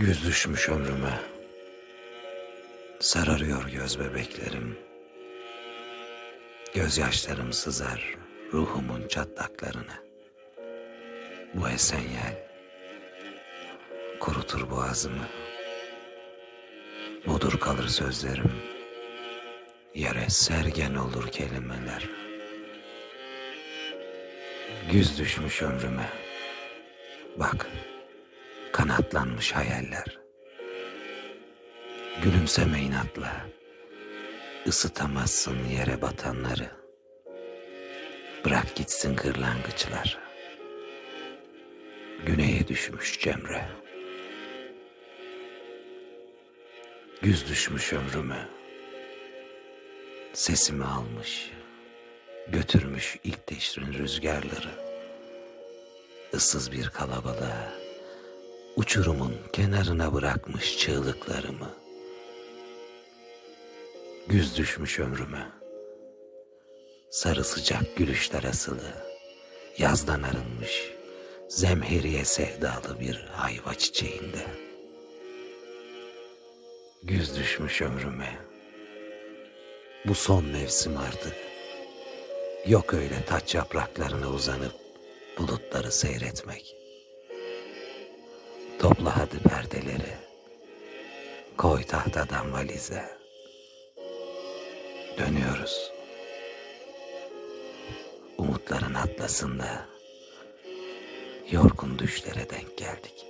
Güz düşmüş ömrüme. Sararıyor göz bebeklerim. Gözyaşlarım sızar ruhumun çatlaklarına. Bu esen yel kurutur boğazımı. Budur kalır sözlerim. Yere sergen olur kelimeler. Güz düşmüş ömrüme. Bak, kanatlanmış hayaller. Gülümseme inatla. Isıtamazsın yere batanları. Bırak gitsin kırlangıçlar. Güneye düşmüş Cemre. Güz düşmüş ömrüme. Sesimi almış. Götürmüş ilk teşrin rüzgarları. Issız bir kalabalığa. Uçurumun kenarına bırakmış çığlıklarımı. Güz düşmüş ömrüme. Sarı sıcak gülüşler asılı. Yazdan arınmış. Zemheriye sevdalı bir hayva çiçeğinde. Güz düşmüş ömrüme. Bu son mevsim artık. Yok öyle taç yapraklarına uzanıp bulutları seyretmek. Topla hadi perdeleri. Koy tahtadan valize. Dönüyoruz. Umutların atlasında yorgun düşlere denk geldik.